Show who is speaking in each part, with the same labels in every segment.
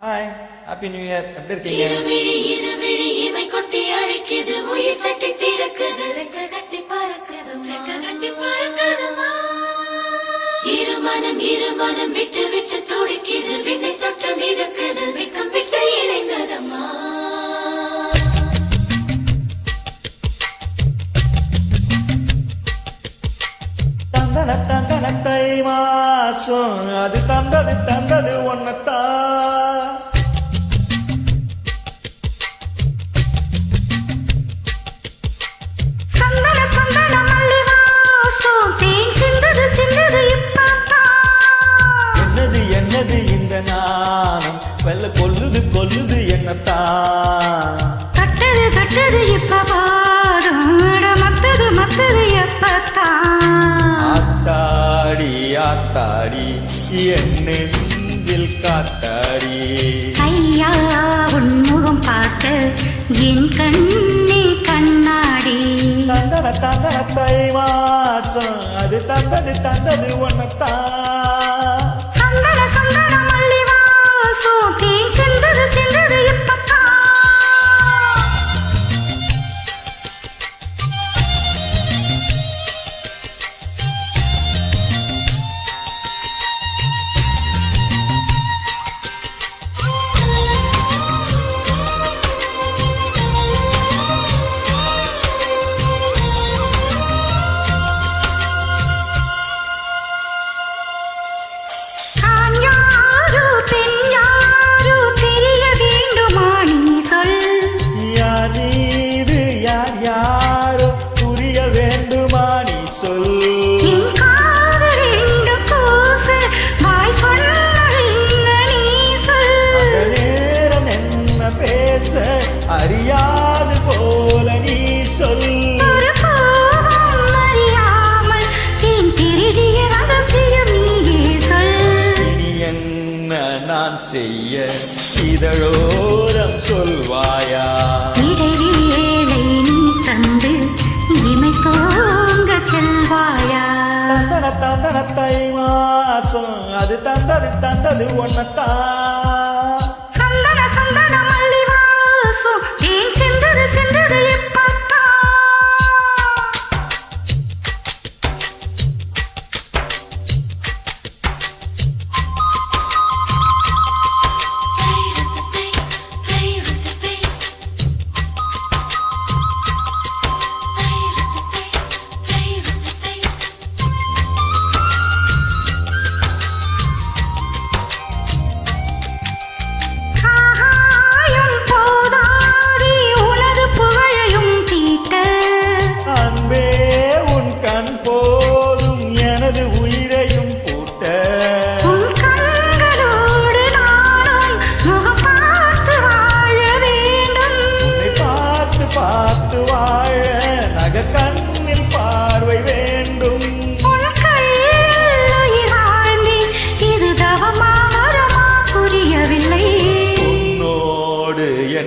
Speaker 1: Hi happy new year எப்படி இருக்கீங்க?
Speaker 2: இருவிழி இருவிழி இமை கொட்டி அழைக்குது. உயிர் தட்டி திறக்குது. ரெக்க கட்டி பறக்குது ரெக்க கட்டி பறக்குதுமா இருமனம் இருமனம் விட்டு விட்டு துடிக்குது. விண்ணை தொட்டு மிதக்குது வெக்கம் விட்டு இணைந்ததம்மா.
Speaker 1: தந்தன தந்தன தை மாசம் அது தந்தது தந்தது ஒன்னத்தான் நாணம் வெள்ள கொல்லுது கொல்லுது என்னத்தான்
Speaker 3: தட்டது தட்டது இப்ப பாடும் மத்தது மத்தது எப்பத்தான்.
Speaker 1: ஆத்தாடி ஆத்தாடி என் நெஞ்சில் காத்தாடி.
Speaker 3: ஐயா உன் முகம் பார்த்து என் கண்ணில் கண்ணாடி.
Speaker 1: தந்தன தந்தன தை மாசம் அது தந்தது தந்தது ஒன்னத்தான் செய்ய இதழோரம் சொல்வாயா?
Speaker 3: தந்து இமை தூங்க செல்வாயா?
Speaker 1: தந்தன தந்தன தை மாசம் அது தந்தது தந்தது ஒன்னத்தான்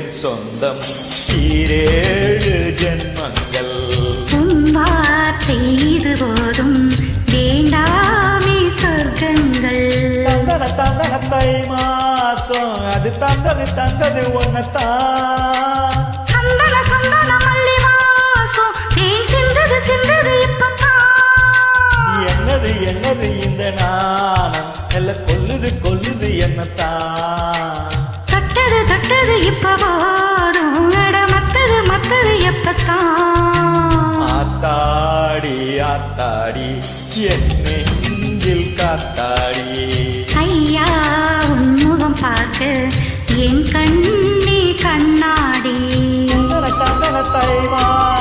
Speaker 1: சொந்தம். ஈரேழு ஜென்மங்கள்.
Speaker 3: வார்த்தை இது போதும் வேண்டாமே சொர்க்கங்கள்.
Speaker 1: தந்தன தந்தன தை மாசம் அது தந்தது தந்தது ஒன்னத்தான்
Speaker 3: சந்தன சந்தன
Speaker 1: நெஞ்சில் காத்தாடி.
Speaker 3: ஐயா உன் முகம் பார்த்து என் கண்ணி கண்ணாடி.
Speaker 1: தந்தன தந்தன தை மாசம்